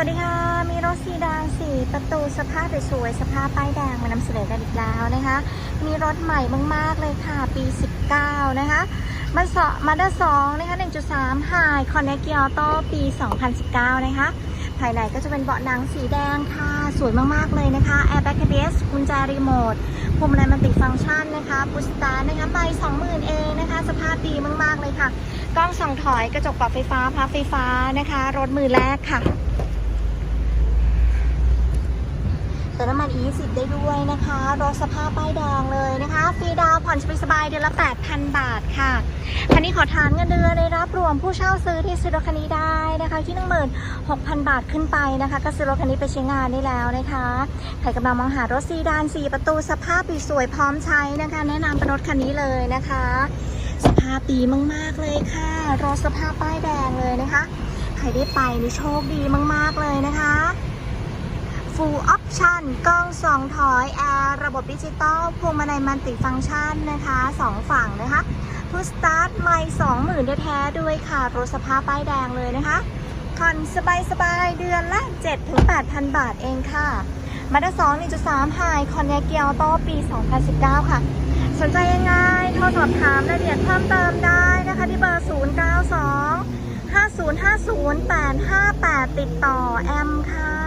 วัสดีค่ะ มีรถซีดานสีประตูสภาพสวยๆสภาพป้ายแดงมานำเสนอกันอีกแล้วนะคะ มีรถใหม่มากๆเลยค่ะ ปี 19 นะคะมาสมาด้า2นะคะ 1.3 High Connect Gear Auto ปี 2019 นะคะ ภายในก็จะเป็นเบาะหนังสีแดงค่ะ สวยมากๆเลยนะคะ Airbag ABS กุญแจรีโมทพวงมาลัยมัลติฟังก์ชันนะคะพุชสตาร์นะคะไป 20,000 เองนะคะ สภาพดีมากๆเลยค่ะ กล้องส่องถอยกระจกปรับไฟฟ้าพับไฟฟ้านะคะ รถมือแรกค่ะ เติมน้ำมัน E10 ได้ด้วยนะคะรถสภาพป้ายแดงเลยนะคะ ฟรีดาวผ่อนสบายเดือนละ 8,000 บาทค่ะ คันนี้ขอทานเงินเดือนได้รับรวมผู้เช่าซื้อที่ซื้อรถคันนี้ได้นะคะที่16,000บาทขึ้นไปนะคะ ก็ซื้อรถคันนี้ไปใช้งานได้แล้วนะคะใครกำลังมองหารถซีดาน4ประตูสภาพดีสวยพร้อมใช้นะคะ แนะนำเป็นรถคันนี้เลยนะคะ สภาพดีมากๆเลยค่ะรถสภาพป้ายแดงเลยนะคะ ใครได้ไปนี่โชคดีมาก ๆเลยนะคะ Full Option กล้องสองถอยแอร์ระบบดิจิตอลพวงมาลัยมัลติฟังก์ชันนะคะสองฝั่งนะคะพุสตาร์ทไม่สองหมื่นแท้ๆด้วยค่ะรถสภาพป้ายแดงเลยนะคะผ่อนสบายๆ เดือนละ 7-8,000 บาทเองค่ะมาด้า2 1.3ไฮคอนเนเกียวโตปี 2019 ค่ะ สนใจยังไงโทรสอบถามรายละเอียดเพิ่มเติมได้นะคะ ที่เบอร์ 092 5050 858 ติดต่อแอมค่ะ